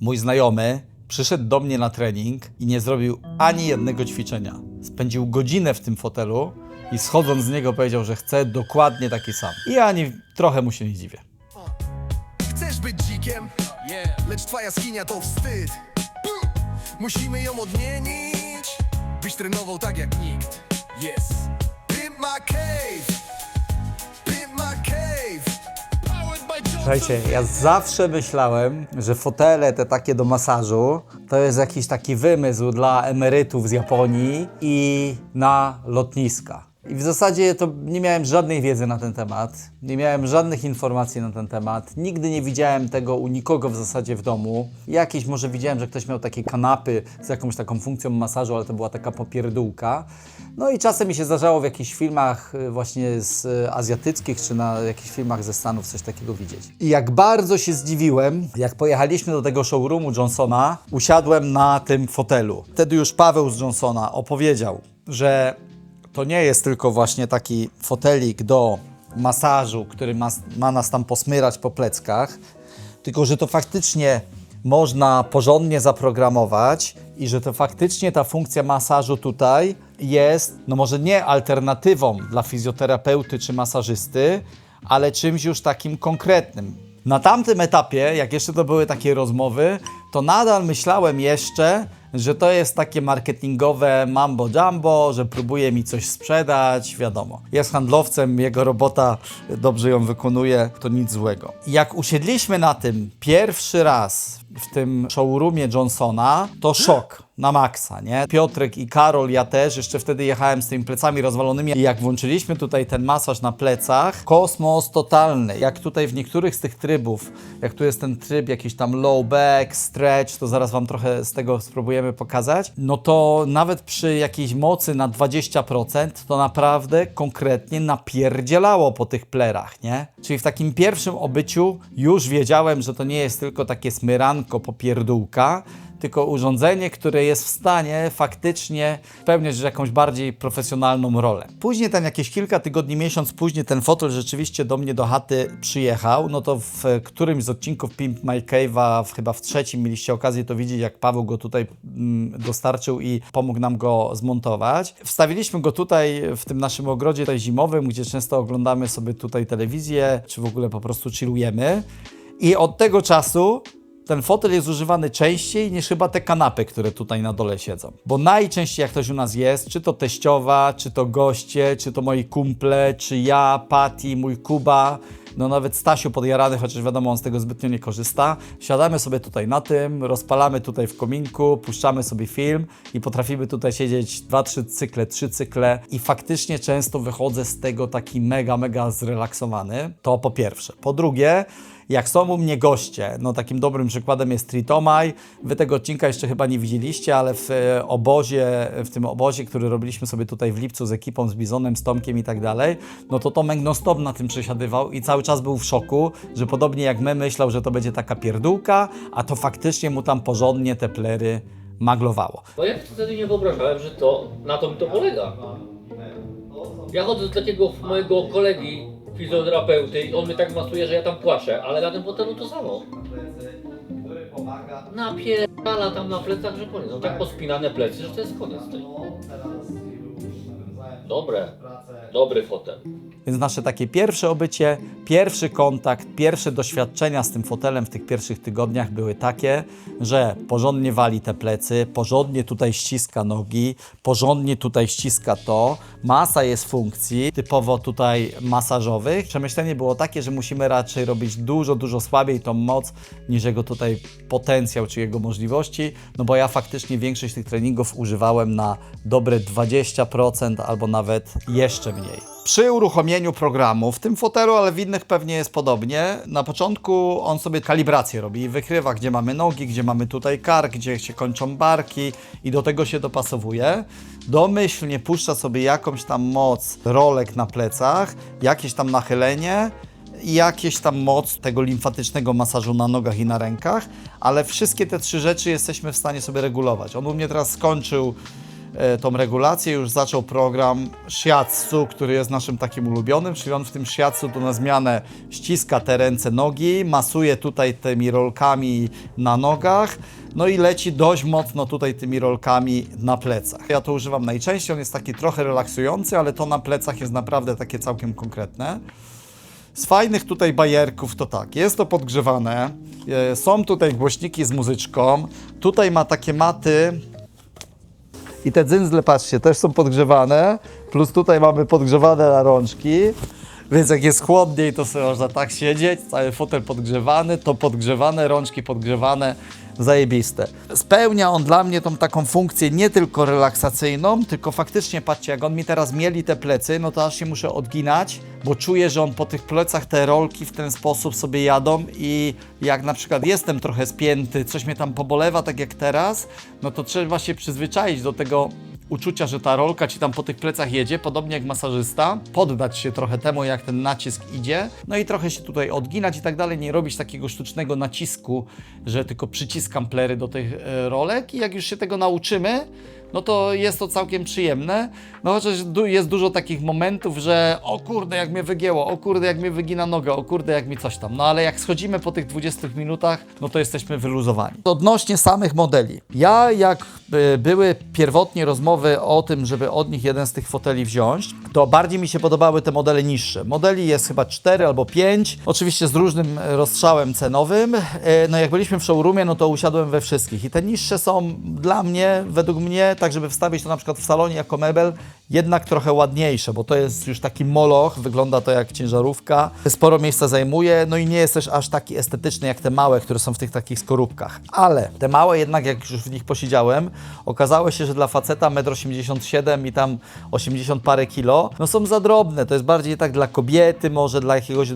mój znajomy przyszedł do mnie na trening i nie zrobił ani jednego ćwiczenia. Spędził godzinę w tym fotelu i schodząc z niego powiedział, że chce dokładnie taki sam. I ja ani trochę mu się nie dziwię. Chcesz być dzikiem? Lecz twoja jaskinia to wstyd Musimy ją odmienić Byś trenował tak jak nikt Yes Pimp my cave Słuchajcie, ja zawsze myślałem, że fotele te takie do masażu to jest jakiś taki wymysł dla emerytów z Japonii i na lotniska. I w zasadzie to nie miałem żadnej wiedzy na ten temat, nie miałem żadnych informacji na ten temat, nigdy nie widziałem tego u nikogo w zasadzie w domu. Jakieś może widziałem, że ktoś miał takie kanapy z jakąś taką funkcją masażu, ale to była taka popierdółka. No i czasem mi się zdarzało w jakichś filmach y, właśnie z y, azjatyckich, czy na jakichś filmach ze Stanów coś takiego widzieć. I jak bardzo się zdziwiłem, jak pojechaliśmy do tego showroomu Johnsona, usiadłem na tym fotelu. Wtedy już Paweł z Johnsona opowiedział, że to nie jest tylko właśnie taki fotelik do masażu, który ma, ma nas tam posmyrać po pleckach, tylko że to faktycznie można porządnie zaprogramować i że to faktycznie ta funkcja masażu tutaj jest, no może nie alternatywą dla fizjoterapeuty czy masażysty, ale czymś już takim konkretnym. Na tamtym etapie, jak jeszcze to były takie rozmowy, to nadal myślałem jeszcze, że to jest takie marketingowe mambo jumbo, że próbuje mi coś sprzedać, wiadomo. Jest handlowcem, jego robota dobrze ją wykonuje, to nic złego. Jak usiedliśmy na tym pierwszy raz w tym showroomie Johnsona, to szok na maksa, nie? Piotrek i Karol, ja też, jeszcze wtedy jechałem z tymi plecami rozwalonymi i jak włączyliśmy tutaj ten masaż na plecach, kosmos totalny. Jak tutaj w niektórych z tych trybów, jak tu jest ten tryb jakiś tam low back, stretch, to zaraz Wam trochę z tego spróbujemy pokazać, no to nawet przy jakiejś mocy na 20% to naprawdę konkretnie napierdzielało po tych plerach, nie? Czyli w takim pierwszym obyciu już wiedziałem, że to nie jest tylko takie smyranko popierdółka, tylko urządzenie, które jest w stanie faktycznie spełniać jakąś bardziej profesjonalną rolę. Później ten jakieś kilka tygodni, miesiąc później ten fotel rzeczywiście do mnie do chaty przyjechał, no to w którymś z odcinków Pimp My Cave'a, chyba w trzecim mieliście okazję to widzieć, jak Paweł go tutaj mm, dostarczył i pomógł nam go zmontować. Wstawiliśmy go tutaj w tym naszym ogrodzie tutaj zimowym, gdzie często oglądamy sobie tutaj telewizję, czy w ogóle po prostu chillujemy. I od tego czasu ten fotel jest używany częściej niż chyba te kanapy, które tutaj na dole siedzą. Bo najczęściej jak ktoś u nas jest, czy to teściowa, czy to goście, czy to moi kumple, czy ja, Patty, mój Kuba, no nawet Stasiu podjarany, chociaż wiadomo, on z tego zbytnio nie korzysta. Siadamy sobie tutaj na tym, rozpalamy tutaj w kominku, puszczamy sobie film i potrafimy tutaj siedzieć dwa, trzy cykle, trzy cykle i faktycznie często wychodzę z tego taki mega, mega zrelaksowany. To po pierwsze. Po drugie, jak są u mnie goście, no takim dobrym przykładem jest Tritomaj. Wy tego odcinka jeszcze chyba nie widzieliście, ale w e, obozie, w tym obozie, który robiliśmy sobie tutaj w lipcu z ekipą, z Bizonem, z Tomkiem i tak dalej, no to Tomek non stop na tym przesiadywał i cały czas był w szoku, że podobnie jak my myślał, że to będzie taka pierdółka, a to faktycznie mu tam porządnie te plery maglowało. Bo ja wtedy nie wyobrażałem, że to na to mi to polega. Ja chodzę do takiego mojego kolegi fizjoterapeuty i on mnie tak masuje, że ja tam płaczę, ale na tym fotelu to samo. Napierdala tam na plecach, że koniec. No tak pospinane plecy, że to jest koniec tej. Dobre. Dobry fotel. Więc nasze takie pierwsze obycie, pierwszy kontakt, pierwsze doświadczenia z tym fotelem w tych pierwszych tygodniach były takie, że porządnie wali te plecy, porządnie tutaj ściska nogi, porządnie tutaj ściska to, masa jest funkcji typowo tutaj masażowych. Przemyślenie było takie, że musimy raczej robić dużo, dużo słabiej tą moc niż jego tutaj potencjał czy jego możliwości, no bo ja faktycznie większość tych treningów używałem na dobre 20% albo nawet jeszcze mniej. Przy uruchomieniu programu, w tym fotelu, ale w innych pewnie jest podobnie, na początku on sobie kalibrację robi i wykrywa, gdzie mamy nogi, gdzie mamy tutaj kark, gdzie się kończą barki i do tego się dopasowuje. Domyślnie puszcza sobie jakąś tam moc rolek na plecach, jakieś tam nachylenie i jakieś tam moc tego limfatycznego masażu na nogach i na rękach, ale wszystkie te trzy rzeczy jesteśmy w stanie sobie regulować. On u mnie teraz skończył tą regulację, już zaczął program shiatsu, który jest naszym takim ulubionym, czyli on w tym shiatsu to na zmianę ściska te ręce, nogi, masuje tutaj tymi rolkami na nogach, no i leci dość mocno tutaj tymi rolkami na plecach. Ja to używam najczęściej, on jest taki trochę relaksujący, ale to na plecach jest naprawdę takie całkiem konkretne. Z fajnych tutaj bajerków to tak, jest to podgrzewane, e, są tutaj głośniki z muzyczką, tutaj ma takie maty i te dzyndzle, patrzcie, też są podgrzewane, plus tutaj mamy podgrzewane na rączki, więc jak jest chłodniej, to sobie można tak siedzieć, cały fotel podgrzewany, to podgrzewane, rączki podgrzewane, zajebiste. Spełnia on dla mnie tą taką funkcję nie tylko relaksacyjną, tylko faktycznie, patrzcie, jak on mi teraz mieli te plecy, no to aż się muszę odginać, bo czuję, że on po tych plecach te rolki w ten sposób sobie jadą i jak na przykład jestem trochę spięty, coś mnie tam pobolewa, tak jak teraz, no to trzeba się przyzwyczaić do tego uczucia, że ta rolka ci tam po tych plecach jedzie, podobnie jak masażysta, poddać się trochę temu, jak ten nacisk idzie, no i trochę się tutaj odginać i tak dalej, nie robić takiego sztucznego nacisku, że tylko przyciskam plery do tych e, rolek i jak już się tego nauczymy, no to jest to całkiem przyjemne. No chociaż jest dużo takich momentów, że o kurde, jak mnie wygięło, o kurde, jak mnie wygina noga, o kurde, jak mi coś tam. No ale jak schodzimy po tych 20 minutach, no to jesteśmy wyluzowani. Odnośnie samych modeli. Ja jak były pierwotnie rozmowy o tym, żeby od nich jeden z tych foteli wziąć, to bardziej mi się podobały te modele niższe. Modeli jest chyba 4 albo 5, oczywiście z różnym rozstrzałem cenowym. E, No jak byliśmy w showroomie, no to usiadłem we wszystkich i te niższe są dla mnie, według mnie, tak żeby wstawić to na przykład w salonie jako mebel, jednak trochę ładniejsze, bo to jest już taki moloch, wygląda to jak ciężarówka, sporo miejsca zajmuje, no i nie jest też aż taki estetyczny jak te małe, które są w tych takich skorupkach. Ale te małe jednak, jak już w nich posiedziałem, okazało się, że dla faceta 1,87 m i tam 80 parę kilo, no są za drobne, to jest bardziej tak dla kobiety, może dla jakiegoś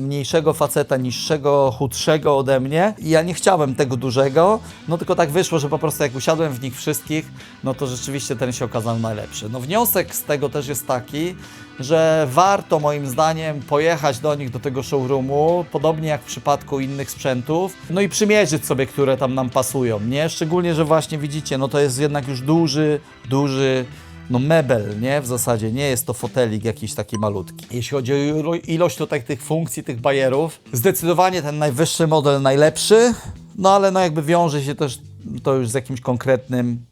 mniejszego faceta, niższego, chudszego ode mnie i ja nie chciałem tego dużego, no tylko tak wyszło, że po prostu jak usiadłem w nich wszystkich, no to rzeczywiście ten się okazał najlepszy. No wniosek z tego też jest taki, że warto moim zdaniem pojechać do nich do tego showroomu, podobnie jak w przypadku innych sprzętów, no i przymierzyć sobie, które tam nam pasują, nie? Szczególnie, że właśnie widzicie, no to jest jednak już duży, duży no mebel, nie? W zasadzie nie jest to fotelik jakiś taki malutki. Jeśli chodzi o ilo- ilość tutaj tych funkcji, tych bajerów, zdecydowanie ten najwyższy model najlepszy, no ale no jakby wiąże się też to już z jakimś konkretnym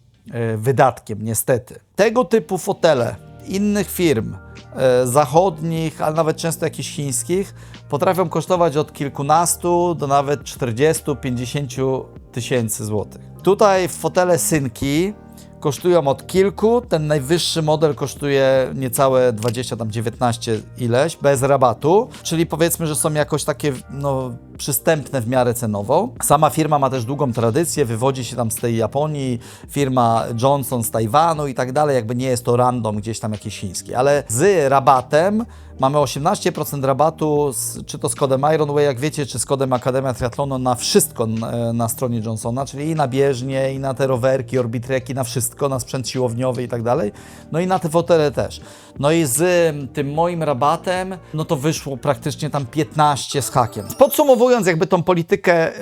wydatkiem, niestety. Tego typu fotele innych firm, e, zachodnich, ale nawet często jakichś chińskich, potrafią kosztować od kilkunastu do nawet 40-50 tysięcy złotych. Tutaj fotele synki kosztują od kilku, ten najwyższy model kosztuje niecałe 20, tam 19 ileś, bez rabatu, czyli powiedzmy, że są jakoś takie no, przystępne w miarę cenowo. Sama firma ma też długą tradycję, wywodzi się tam z tej Japonii, firma Johnson z Tajwanu i tak dalej, jakby nie jest to random gdzieś tam jakiś chiński, ale z rabatem mamy 18% rabatu, z, czy to z kodem Ironway, jak wiecie, czy z kodem Akademia Triathlonu na wszystko e, na stronie Johnsona, czyli i na bieżnie, i na te rowerki, orbitreki, na wszystko, na sprzęt siłowniowy i tak dalej. No i na te fotele też. No i z tym moim rabatem, no to wyszło praktycznie tam 15 z hakiem. Podsumowując jakby tą politykę e,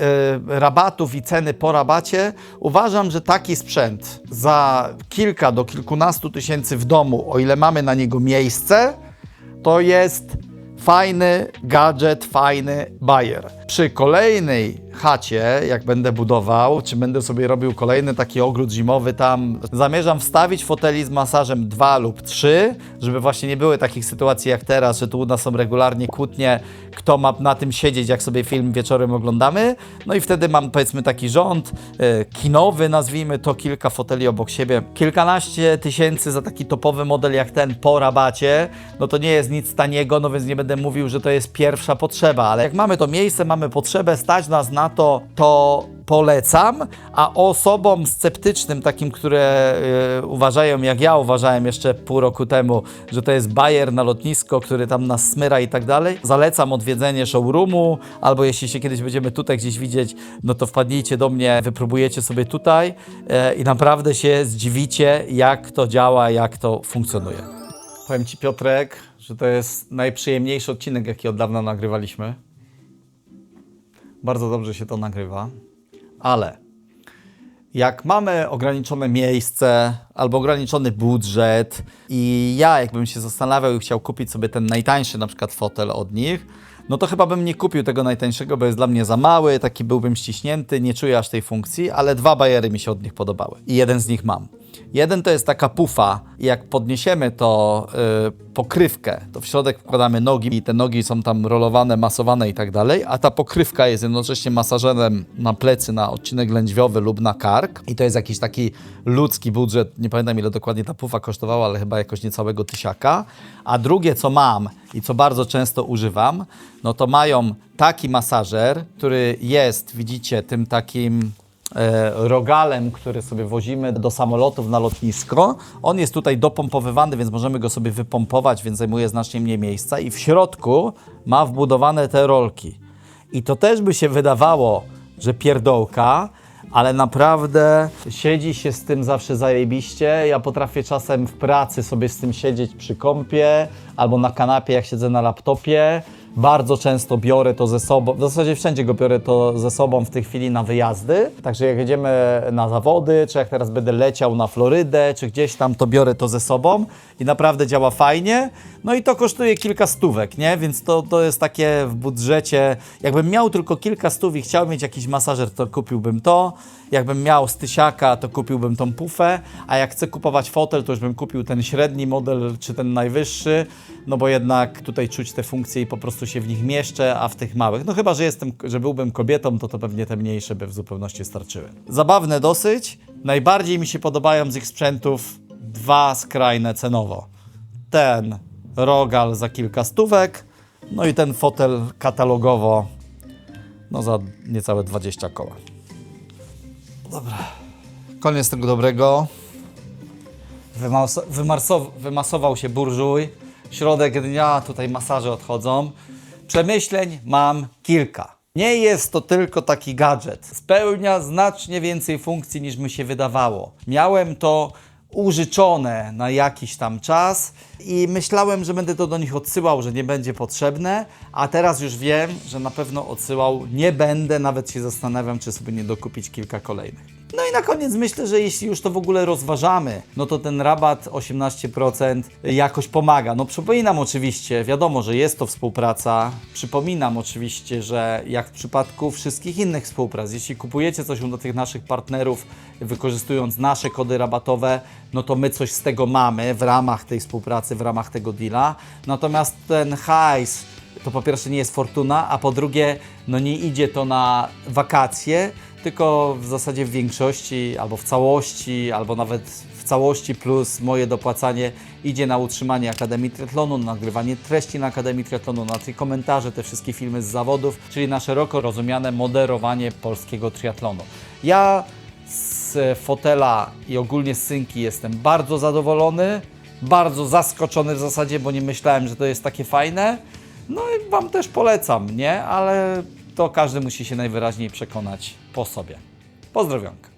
rabatów i ceny po rabacie, uważam, że taki sprzęt za kilka do kilkunastu tysięcy w domu, o ile mamy na niego miejsce, to jest fajny gadżet, fajny bajer. Przy kolejnej chacie, jak będę budował, czy będę sobie robił kolejny taki ogród zimowy tam, zamierzam wstawić foteli z masażem dwa lub trzy, żeby właśnie nie były takich sytuacji jak teraz, że tu u nas są regularnie kłótnie, kto ma na tym siedzieć, jak sobie film wieczorem oglądamy. No i wtedy mam powiedzmy taki rząd e, kinowy, nazwijmy to, kilka foteli obok siebie. Kilkanaście tysięcy za taki topowy model jak ten po rabacie, no to nie jest nic taniego, no więc nie będę mówił, że to jest pierwsza potrzeba, ale jak mamy to miejsce, mamy potrzebę, stać nas na to, to polecam, a osobom sceptycznym, takim, które y, uważają, jak ja uważałem jeszcze pół roku temu, że to jest bajer na lotnisko, który tam nas smyra i tak dalej, zalecam odwiedzenie showroomu, albo jeśli się kiedyś będziemy tutaj gdzieś widzieć, no to wpadnijcie do mnie, wypróbujecie sobie tutaj e, i naprawdę się zdziwicie, jak to działa, jak to funkcjonuje. Powiem Ci Piotrek, że to jest najprzyjemniejszy odcinek, jaki od dawna nagrywaliśmy. Bardzo dobrze się to nagrywa, ale Jak mamy ograniczone miejsce albo ograniczony budżet i ja jakbym się zastanawiał i chciał kupić sobie ten najtańszy na przykład fotel od nich, no to chyba bym nie kupił tego najtańszego, bo jest dla mnie za mały, taki byłbym ściśnięty, nie czuję aż tej funkcji, ale dwa bajery mi się od nich podobały i jeden z nich mam. Jeden to jest taka pufa i jak podniesiemy to y, pokrywkę, to w środek wkładamy nogi i te nogi są tam rolowane, masowane i tak dalej, a ta pokrywka jest jednocześnie masażerem na plecy, na odcinek lędźwiowy lub na kark i to jest jakiś taki ludzki budżet, nie pamiętam ile dokładnie ta pufa kosztowała, ale chyba jakoś niecałego tysiaka. A drugie co mam i co bardzo często używam, no to mają taki masażer, który jest, widzicie, tym takim rogalem, który sobie wozimy do samolotów na lotnisko. On jest tutaj dopompowywany, więc możemy go sobie wypompować, więc zajmuje znacznie mniej miejsca i w środku ma wbudowane te rolki. I to też by się wydawało, że pierdołka, ale naprawdę siedzi się z tym zawsze zajebiście. Ja potrafię czasem w pracy sobie z tym siedzieć przy kąpie albo na kanapie, jak siedzę na laptopie. Bardzo często biorę to ze sobą, w zasadzie wszędzie go biorę to ze sobą w tej chwili na wyjazdy. Także jak jedziemy na zawody, czy jak teraz będę leciał na Florydę, czy gdzieś tam, to biorę to ze sobą i naprawdę działa fajnie. No i to kosztuje kilka stówek, nie? Więc to, to jest takie w budżecie. Jakbym miał tylko kilka stów i chciał mieć jakiś masażer, to kupiłbym to. Jakbym miał z tysiaka, to kupiłbym tą pufę, a jak chcę kupować fotel, to już bym kupił ten średni model, czy ten najwyższy, no bo jednak tutaj czuć te funkcje i po prostu się w nich mieszczę, a w tych małych, no chyba, że jestem, że byłbym kobietą, to to pewnie te mniejsze by w zupełności starczyły. Zabawne dosyć. Najbardziej mi się podobają z ich sprzętów dwa skrajne cenowo. Ten rogal za kilka stówek, no i ten fotel katalogowo, no za niecałe 20 koła. Dobra. Koniec tego dobrego. Wymarsow- wymasował się burżuj. Środek dnia, tutaj masaże odchodzą. Przemyśleń mam kilka. Nie jest to tylko taki gadżet. Spełnia znacznie więcej funkcji niż mi się wydawało. Miałem to użyczone na jakiś tam czas i myślałem, że będę to do nich odsyłał, że nie będzie potrzebne, a teraz już wiem, że na pewno odsyłał nie będę, nawet się zastanawiam, czy sobie nie dokupić kilka kolejnych. No i na koniec myślę, że jeśli już to w ogóle rozważamy, no to ten rabat 18% jakoś pomaga. No przypominam oczywiście, wiadomo, że jest to współpraca. Przypominam oczywiście, że jak w przypadku wszystkich innych współprac, jeśli kupujecie coś do tych naszych partnerów, wykorzystując nasze kody rabatowe, no to my coś z tego mamy w ramach tej współpracy, w ramach tego deala. Natomiast ten hajs to po pierwsze nie jest fortuna, a po drugie, no nie idzie to na wakacje, tylko w zasadzie w większości, albo w całości, albo nawet w całości plus moje dopłacanie idzie na utrzymanie Akademii Triathlonu, na nagrywanie treści na Akademii Triathlonu, na te komentarze, te wszystkie filmy z zawodów, czyli na szeroko rozumiane moderowanie polskiego triatlonu. Ja z fotela i ogólnie z synki jestem bardzo zadowolony, bardzo zaskoczony w zasadzie, bo nie myślałem, że to jest takie fajne. No i Wam też polecam, nie? Ale to każdy musi się najwyraźniej przekonać po sobie. Pozdrowionka.